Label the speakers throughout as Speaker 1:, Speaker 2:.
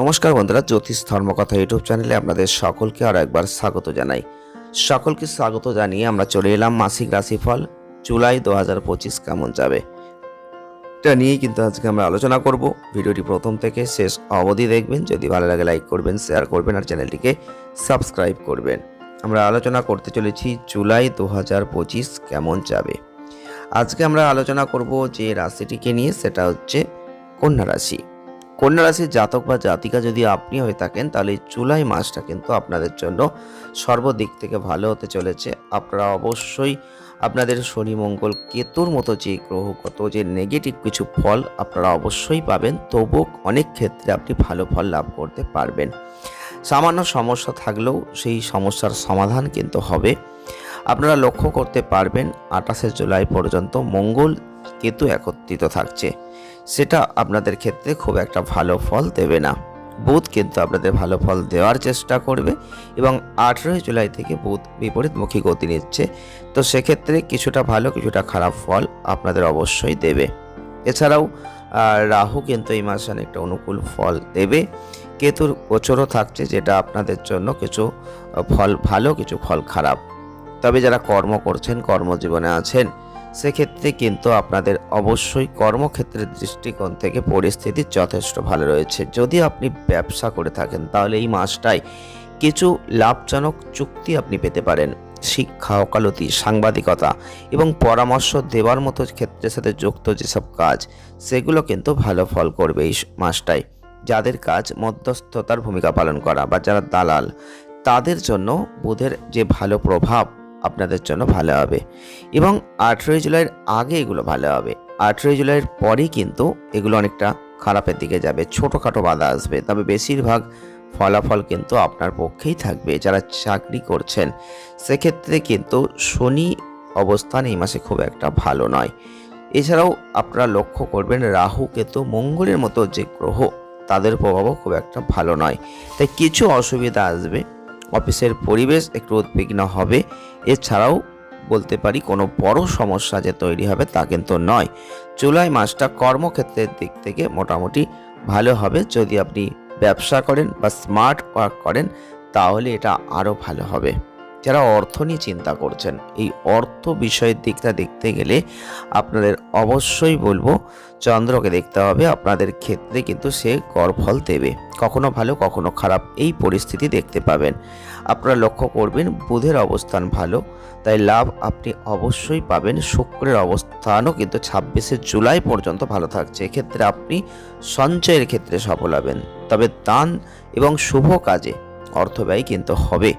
Speaker 1: নমস্কার বন্ধুরা, জ্যোতিষ ধর্মকথা ইউটিউব চ্যানেলে আপনাদের সকলকে আরও একবার স্বাগত জানাই। সকলকে স্বাগত জানিয়ে আমরা চলে এলাম মাসিক রাশিফল, জুলাই দু হাজার পঁচিশ কেমন যাবে? এটা নিয়েই কিন্তু আজকে আমরা আলোচনা করব। ভিডিওটি প্রথম থেকে শেষ অবধি দেখবেন, যদি ভালো লাগে লাইক করবেন, শেয়ার করবেন আর চ্যানেলটিকে সাবস্ক্রাইব করবেন। আমরা আলোচনা করতে চলেছি জুলাই দু হাজার পঁচিশ কেমন যাবে? আজকে আমরা আলোচনা করব যে রাশিটিকে নিয়ে, সেটা হচ্ছে কন্যা রাশি। কন্যা রাশির জাতক বা জাতিকা যদি আপনি হয়ে থাকেন, তাহলে জুলাই মাসটা কিন্তু আপনাদের জন্য সর্বদিক থেকে ভালো হতে চলেছে। আপনারা অবশ্যই আপনাদের শনি, মঙ্গল, কেতুর মতো যে গ্রহগত যে নেগেটিভ কিছু ফল আপনারা অবশ্যই পাবেন। তবু অনেক ক্ষেত্রে আপনি ভালো ফল লাভ করতে পারবেন। সামান্য সমস্যা থাকলেও সেই সমস্যার সমাধান কিন্তু হবে। আপনারা লক্ষ্য করতে পারবেন, আঠাশে জুলাই পর্যন্ত মঙ্গল, কেতু একত্রিত থাকছে। সেটা আপনাদের ক্ষেত্রে খুব একটা ভালো ফল দেবে না। বুধ কিন্তু আপনাদের ভালো ফল দেওয়ার চেষ্টা করবে এবং আঠেরোই জুলাই থেকে বুধ বিপরীতমুখী গতি নিচ্ছে। তো সেক্ষেত্রে কিছুটা ভালো, কিছুটা খারাপ ফল আপনাদের অবশ্যই দেবে। এছাড়াও রাহু কিন্তু এই মাসে অনেকটা অনুকূল ফল দেবে। কেতুর গোচরও থাকছে যেটা আপনাদের জন্য কিছু ফল ভালো, কিছু ফল খারাপ। তবে যারা কর্ম করছেন, কর্মজীবনে আছেন সেক্ষেত্রে কিন্তু আপনাদের অবশ্যই কর্মক্ষেত্রের দৃষ্টিকোণ থেকে পরিস্থিতি যথেষ্ট ভালো রয়েছে। যদি আপনি ব্যবসা করে থাকেন, তাহলে এই মাসটায় কিছু লাভজনক চুক্তি আপনি পেতে পারেন। শিক্ষা, ওকালতি, সাংবাদিকতা এবং পরামর্শ দেওয়ার মতো ক্ষেত্রের সাথে যুক্ত যেসব কাজ, সেগুলো কিন্তু ভালো ফল করবে এই মাসটায়। যাদের কাজ মধ্যস্থতার ভূমিকা পালন করা বা যারা দালাল, তাদের জন্য বুধের যে ভালো প্রভাব আপনাদের জন্য ভালো হবে। এবং আঠেরোই জুলাইয়ের আগে এগুলো ভালো হবে। আঠেরোই জুলাইয়ের পরেই কিন্তু এগুলো অনেকটা খারাপের দিকে যাবে। ছোটোখাটো বাধা আসবে। তবে বেশিরভাগ ফলাফল কিন্তু আপনার পক্ষেই থাকবে যারা চাকরি করছেন। সেক্ষেত্রে কিন্তু শনি অবস্থান এই মাসে খুব একটা ভালো নয়। এছাড়াও আপনারা লক্ষ্য করবেন, রাহু কেতু মঙ্গলের মতো যে গ্রহ, তাদের প্রভাবও খুব একটা ভালো নয়। তাই কিছু অসুবিধা আসবে। অফিসের পরিবেশ একটু উদ্বিগ্ন হবে। এছাড়াও বলতে পারি, কোনো বড় সমস্যা যে তৈরি হবে তা কিন্তু নয়। জুলাই মাসটা কর্মক্ষেত্রের দিক থেকে মোটামুটি ভালো হবে। যদি আপনি ব্যবসা করেন বা স্মার্ট ওয়ার্ক করেন, তাহলে এটা আরও ভালো হবে। যারা অর্থ নিয়ে চিন্তা করছেন, এই অর্থ বিষয়ের দিকটা দেখতে গেলে আপনাদের অবশ্যই বলব চন্দ্রকে দেখতে হবে, আপনাদের ক্ষেত্রে কিন্তু সে গড়ফল দেবে। কখনো ভালো, কখনো খারাপ এই পরিস্থিতি দেখতে পাবেন। আপনারা লক্ষ্য করবেন, বুধের অবস্থান ভালো, তাই লাভ আপনি অবশ্যই পাবেন। শুক্রের অবস্থানও কিন্তু ছাব্বিশে জুলাই পর্যন্ত ভালো থাকছে। এক্ষেত্রে আপনি সঞ্চয়ের ক্ষেত্রে সফল হবেন। তবে দান এবং শুভ কাজে অর্থ ব্যয় কিন্তু হবে।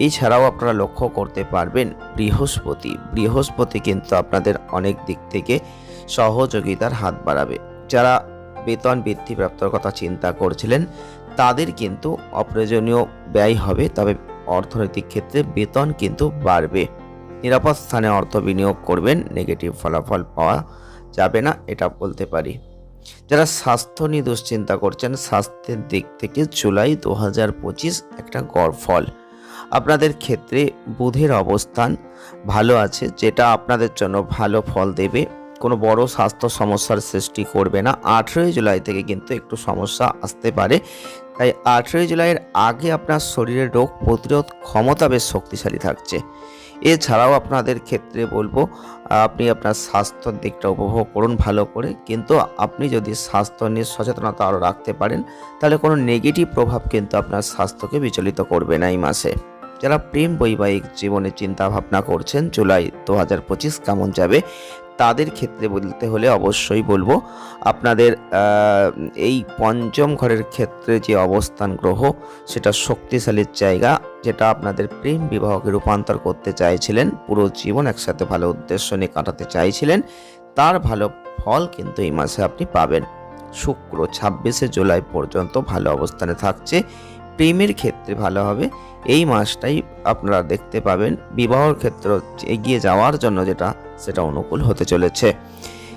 Speaker 1: এছাড়াও আপনারা লক্ষ্য করতে পারবেন বৃহস্পতি। বৃহস্পতি কিন্তু আপনাদের অনেক দিক থেকে সহযোগিতার হাত বাড়াবে। যারা বেতন বৃদ্ধি প্রাপ্তর কথা চিন্তা করছিলেন, তাদের কিন্তু অপ্রয়োজনীয় ব্যয় হবে, তবে অর্থনৈতিক ক্ষেত্রে বেতন কিন্তু বাড়বে। নিরাপদ স্থানে অর্থ বিনিয়োগ করবেন, নেগেটিভ ফলাফল পাওয়া যাবে না, এটা বলতে পারি। যারা স্বাস্থ্য নিয়ে দুশ্চিন্তা করছেন, স্বাস্থ্যের দিক থেকে জুলাই দু হাজার পঁচিশ একটা গড় ফল আপনাদের ক্ষেত্রে বুধের অবস্থান ভালো আছে, যেটা আপনাদের জন্য ভালো ফল দেবে। কোনো বড় স্বাস্থ্য সমস্যার সৃষ্টি করবে না। আঠেরোই জুলাই থেকে কিন্তু একটু সমস্যা আসতে পারে। তাই আঠেরোই জুলাইয়ের আগে আপনার শরীরের রোগ প্রতিরোধ ক্ষমতা বেশ শক্তিশালী থাকছে। এছাড়াও আপনাদের ক্ষেত্রে বলব, আপনি আপনার স্বাস্থ্যর দিকটা উপভোগ করুন ভালো করে। কিন্তু আপনি যদি স্বাস্থ্য নিয়ে সচেতনতা আরও রাখতে পারেন, তাহলে কোনো নেগেটিভ প্রভাব কিন্তু আপনার স্বাস্থ্যকে বিচলিত করবে না এই মাসে। যারা প্রেম বৈবাহিক জীবনে চিন্তা ভাবনা করছেন, জুলাই দু হাজার পঁচিশ কেমন যাবে, তাদের ক্ষেত্রে বলতে হলে অবশ্যই বলব, আপনাদের এই পঞ্চম ঘরের ক্ষেত্রে যে অবস্থান গ্রহ, সেটা শক্তিশালীর জায়গা, যেটা আপনাদের প্রেম বিবাহকে রূপান্তর করতে চাইছিলেন, পুরো জীবন একসাথে ভালো উদ্দেশ্য নিয়ে কাটাতে চাইছিলেন, তার ভালো ফল কিন্তু এই মাসে আপনি পাবেন। শুক্র ছাব্বিশে জুলাই পর্যন্ত ভালো অবস্থানে থাকছে। প্রেমের ক্ষেত্রে ভালো হবে। এই মাসটাই আপনারা দেখতে পাবেন বিবাহর ক্ষেত্রে এগিয়ে যাওয়ার জন্য যেটা, সেটা অনুকূল হতে চলেছে।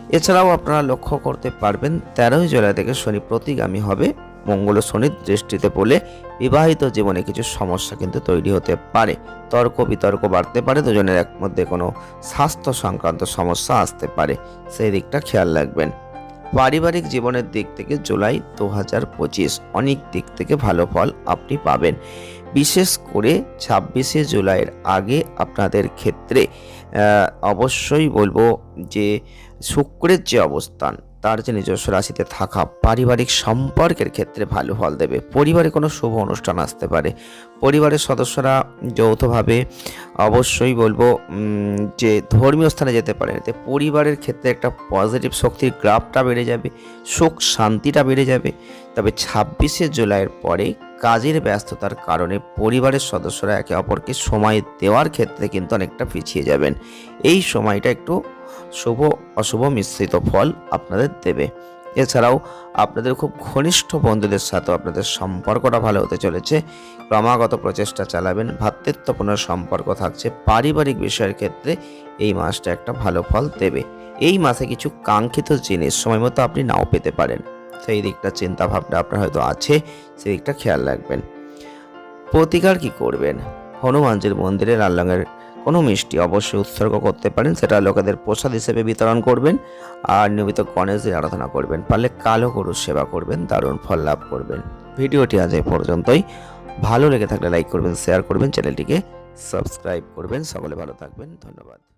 Speaker 1: এছাড়াও আপনারা লক্ষ্য করতে পারবেন, তেরোই জুলাই থেকে শনি প্রতিগামী হবে। মঙ্গল শনির দৃষ্টিতে পড়লে বিবাহিত জীবনে কিছু সমস্যা কিন্তু তৈরি হতে পারে। তর্ক বিতর্ক বাড়তে পারে, দুজনের এক মধ্যে কোনো স্বাস্থ্য সংক্রান্ত সমস্যা আসতে পারে। সেই দিকটা খেয়াল রাখবেন। পারিবারিক জীবনের দিক থেকে জুলাই দু হাজার পঁচিশ অনেক দিক থেকে ভালো ফল আপনি পাবেন। বিশেষ করে ছাব্বিশে জুলাইয়ের আগে আপনাদের ক্ষেত্রে অবশ্যই বলব যে শুক্রের যে অবস্থান তার যে নিজস্ব রাশিতে থাকা পারিবারিক সম্পর্কের ক্ষেত্রে ভালো ফল দেবে। পরিবারে কোনো শুভ অনুষ্ঠান আসতে পারে। পরিবারের সদস্যরা যৌথভাবে অবশ্যই বলব যে ধর্মীয় স্থানে যেতে পারে এতে পরিবারের ক্ষেত্রে একটা পজিটিভ শক্তির গ্রাফটা বেড়ে যাবে, সুখ শান্তিটা বেড়ে যাবে। তবে ছাব্বিশে জুলাইয়ের পরে কাজের ব্যস্ততার কারণে পরিবারের সদস্যরা একে অপরকে সময় দেওয়ার ক্ষেত্রে কিন্তু অনেকটা পিছিয়ে যাবেন। এই সময়টা একটু শুভ, অশুভ মিশ্রিত ফল আপনাদের দেবে। এছাড়াও আপনাদের খুব ঘনিষ্ঠ বন্ধুদের সাথেও আপনাদের সম্পর্কটা ভালো হতে চলেছে। ক্রমাগত প্রচেষ্টা চালাবেন ভ্রাতৃত্বপূর্ণ সম্পর্ক থাকছে। পারিবারিক বিষয়ের ক্ষেত্রে এই মাসটা একটা ভালো ফল দেবে। এই মাসে কিছু কাঙ্ক্ষিত জিনিস সময় মতো আপনি নাও পেতে পারেন। সেই দিকটা চিন্তাভাবনা আপনার হয়তো আছে, সেই দিকটা খেয়াল রাখবেন। প্রতিকার কি করবেন? হনুমানজির মন্দিরে লাল রঙের কোনো মিষ্টি অবশ্যই উৎসর্গ করতে পারেন, সেটা লোকেদের প্রসাদ হিসেবে বিতরণ করবেন আর নিয়মিত গণেশদের আরাধনা করবেন। পারলে কালো গরুর সেবা করবেন, দারুণ ফল লাভ করবেন। ভিডিওটি আজ এ পর্যন্তই। ভালো লেগে থাকলে লাইক করবেন, শেয়ার করবেন, চ্যানেলটিকে সাবস্ক্রাইব করবেন। সকলে ভালো থাকবেন, ধন্যবাদ।